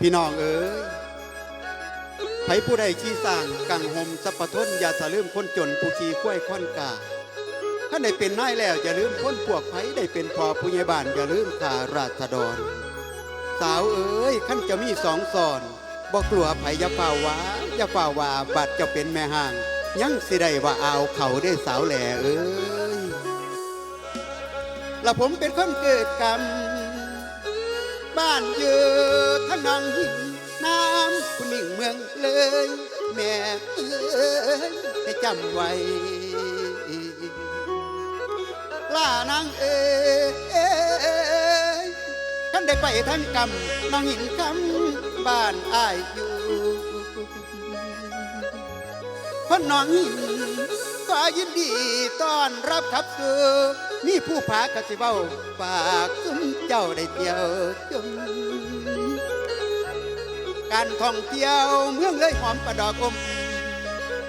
พี่น้องเอ๋ยไผผู้ใดขี้สร้างกังหมสัพพทนอย่าสะลืมคนจนผู้ขี้ข้วยค้อนกาถ้าได้เป็นนายแล้วอย่าลืมคนพวกไผได้เป็นพอผู้ใหญ่บ้านอย่าลืมขาราษฎร สาวเอ๋ยขั้นจะมีสองสอนบอกลัวไผอย่าฝ่าวาอย่าฝ่าวาบัดจะเป็นแม่ห่าง ยังสิได้ว่าเอาเขาได้สาวแหล่เอ้ยและผมเป็นคนเกิดกรรม บ้านเยอะทั้งนองหินน้ำคุณหนิงเมืองเลย แม่เอ้ยให้จำไว้ล่านางเอ้ยกันได้ไปทั้งกรรมนองหินคำบ้านอายอยู่คนน้องหินก็ยินดีต้อนรับขับสู่ มีผู้พากสิเบ้าฝากซุ้มเจ้าได้เที่ยวจมการท่องเที่ยวเมืองเลยหอมประดอกอม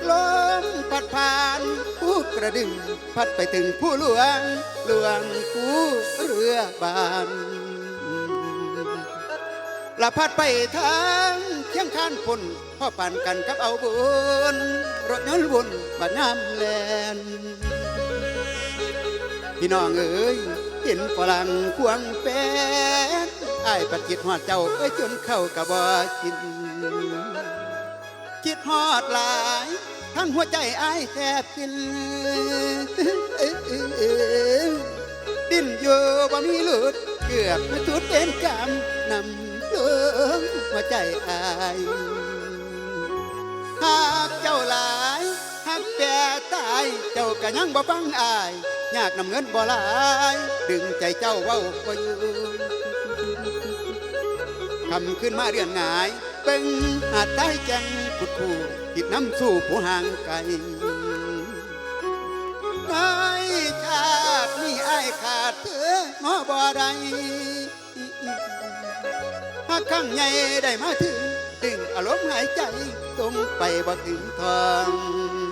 ลมพัดผ่านผู้กระดึงพัดไปถึงผู้หลวงหลวงผู้เรือบานละพัดไปทางเชียงคานพนพ่อปั่นกันกับเอาบุญรถยนต์บุญบัดน้ำแลน พี่น้องเอ๋ยเห็นฝรั่งควงแป้นไอ้ปัดจิตหอดเจ้าเอ้ยจนเข้ากะบ่กินคิดฮอดหลาย ทั้งหัวใจไอ้แทบกินดิ้นอยู่บ่มีหลุดเกือบไม่ทุดเป็นกรรมนำเลืองหัวใจไอายหากเจ้าหลายหากแต่ตายเจ้าก็ยังบ่ฟังอาย ยากนำเงินบ่หลาย ดึงใจเจ้าเว้าบ่ยู่คำขึ้นมาเรียนหงาย เป็นหาดได้แจังขุดคู่คิดน้ำสู้ผู้ห่างไกลในชาตินี้อายขาดเธอหมอบ่ได้หากข้างใหญ่ได้มาถึงดึงอารมณ์หายใจตรงไปบ่ถึงทอง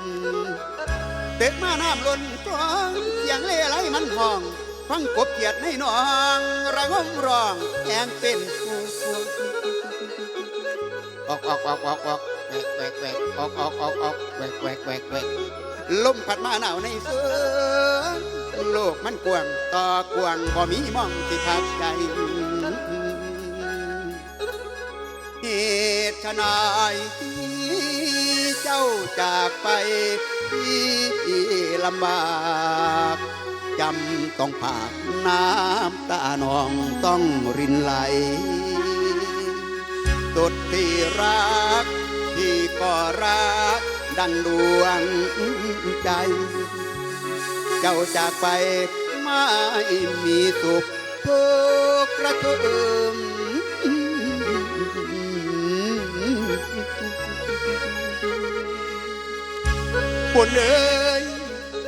เด็กมาน้ำล้นกลองเสียงเล่ไหลมันห้อง ฟังกบเกียดในหนอง ระงมร้องแองเป็นผู้ผู้ออกออกออกออกออกแวกแวกแวกออกออกออกออกแวกแวกแวกแวกลมพัดมาหนาวในเสือโลกมันกว้างต่อกว้างบ่มีมองที่พักใจเหตุชะนายที่เจ้าจากไป ที่ลำบากจำต้องผากน้ำตานองต้องรินไหลสุดที่รัก ที่ก็รัก ดังดวงใจ เจ้าจากไปไม่มีสุขทุกข์ระทม บุญเลย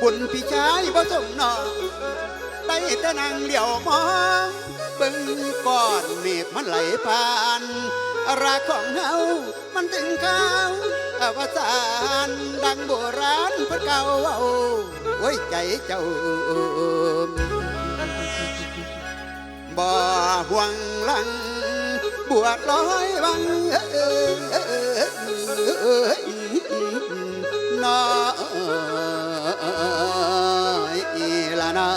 บุญพี่ชายบ่สมนอได้แต่นั่งเหลียวมองเบิ่งก้อนเมฆมันไหลผ่านรักของเฮามันถึงข้าวอวสานดังโบราณพิ่นเก่าเว้าโอ้ใจเจ้าบ่ห่วงลังบวชร้อยวังน้อย นา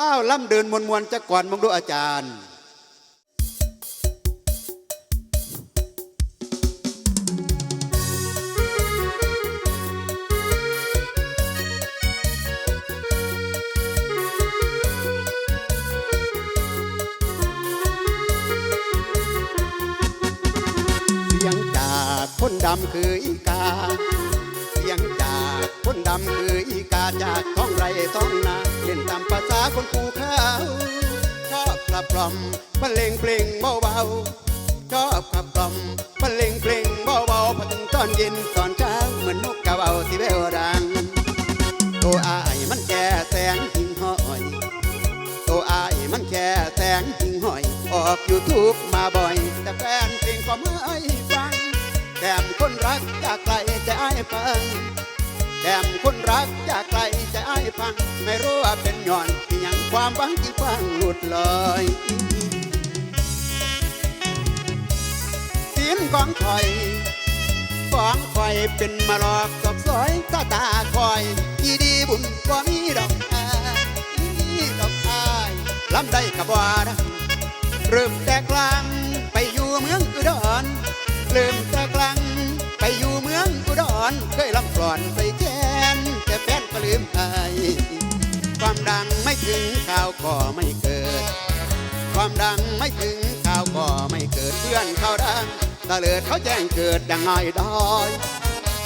อ้าวล่ำเดินมวนมวนจะก่อนมองดูอาจารย์เสียงจากคนดำคืออีกาำคืออีกาจากท้องไรท้องนาเล่นตามภาษาคนภูเขาชอบขับกล่อมบรรเลงเพลงเบาๆชอบขับกล่อมบรรเลงเพลงเบาๆพอถึงตอนเย็นตอนเช้าเหมือนนกกระเบาที่เบลดังตัวอายมันแก่แสงหิงห้อยตัวอายมันแค่แสงหิงห้อย ออกยูทูบมาบ่อย แต่แฟนเพลงก็ไม่ฟังแถมคนรักจากไกลจะอ้ายฟัง แถมคนรักจากไกลจะอ้ายฟัง ไม่รู้ว่าเป็นย่อนที่ยังความหวังที่ฟังหลุดลอยสียนกองคอยของคอยเป็นมาหลอกสอกสอยตาตาคอยที่ดีบุญก็มีดอก ถึงข่าวก็ไม่เกิด ความดังไม่ถึงข่าวก็ไม่เกิดเพื่อนเขาดังตะเลิดเขาแจ้งเกิดอย่างง่ายดอย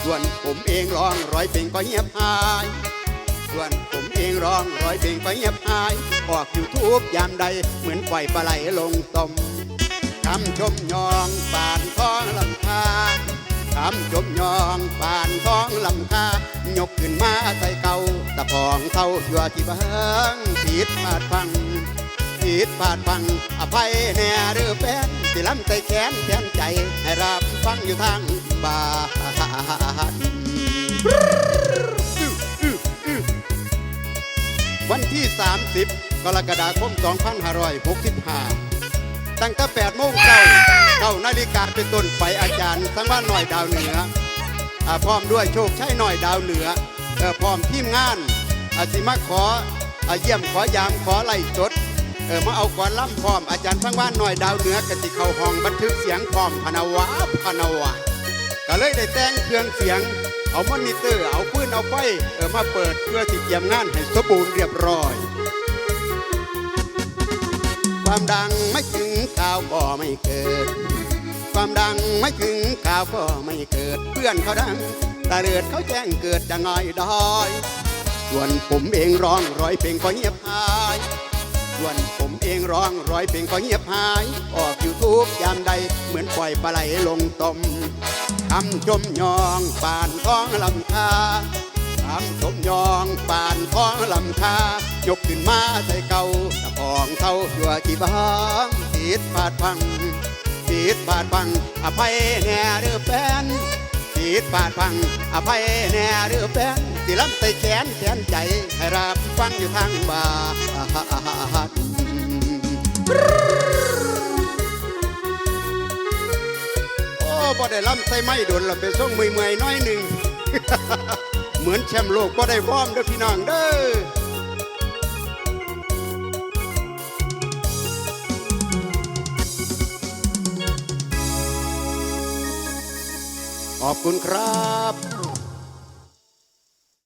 ส่วนผมเองร้องร้อยเพลงก็เงียบหาย ส่วนผมเองร้องร้อยเพลงก็เงียบหาย ออกยูทูบยามใดเหมือนปล่อยปลาไหลลงตมคำชมยองปานท้องลำคาคำชมยองปานท้องลำคายกขึ้นมาใส่ก ตะพองเท่ายัวที่บิงผิดพลาดพังผิดพลาดพัง อภัยแน่หรือเป็นสิล้ำใจแขนแขนใจ ให้รับฟังอยู่ทางบ้านวันที่ 30 กรกฎาคม 2565 ตั้งแต่8โมงเช้าเก้านาฬิกาเป็นต้นไปอาจารย์ สังวานหน่อยดาวเหนืออาพร้อมด้วยโชคชัยหน่อยดาวเหนือ พร้อมทีมงานอาสิมาขออาเยี่ยมขอยามขอไล่จดเออมาเอาก่อนล่ำพร้อมอาจารย์สังวานหน่อยดาวเหนือกสิเขาห้องบันทึกเสียงพร้อมพนาวาพนาวาก็เลยได้แต่งเครื่องเสียง เอามอนิเตอร์เอาปืนเอาไฟเออมาเปิดเพื่อที่เตรียมงานให้สมบูรณ์เรียบร้อย ความดังไม่ถึงข่าวก็ไม่เกิด ความดังไม่ถึงข่าวก็ไม่เกิด เพื่อนเขาดัง ตาเลือดเขาแจ้งเกิดจะง่อยดอยส่วนผมเองร้องร้อยเพลงก็เงียบหายส่วนผมเองร้องร้อยเพลงก็เงียบหาย ออกยูทูบยามใดเหมือนปล่อยปลาไหลลงตมคำชมยองป่านท้องลำคาคำชมยองป่านท้องลำคายกขึ้นมาใส่เก่าตะพองเท่าชัวที่บ้างผิดพลาดพังผิดพลาดพังอภัยแน่เด้อแฟน ผิดพลาดพังอภัยแน่เด้อแฟนสิลำใส่แขนแขนใจ ให้รับฟังอยู่ทางบ้านโอ้บ่ได้ล่ำใส่ไม้โดนละเป็นส่งเมื่อยๆน้อยหนึ่ง เหมือนแชมป์โลกบ่ได้วอร์มเด้อพี่น้องเด้อ อบคุณครับ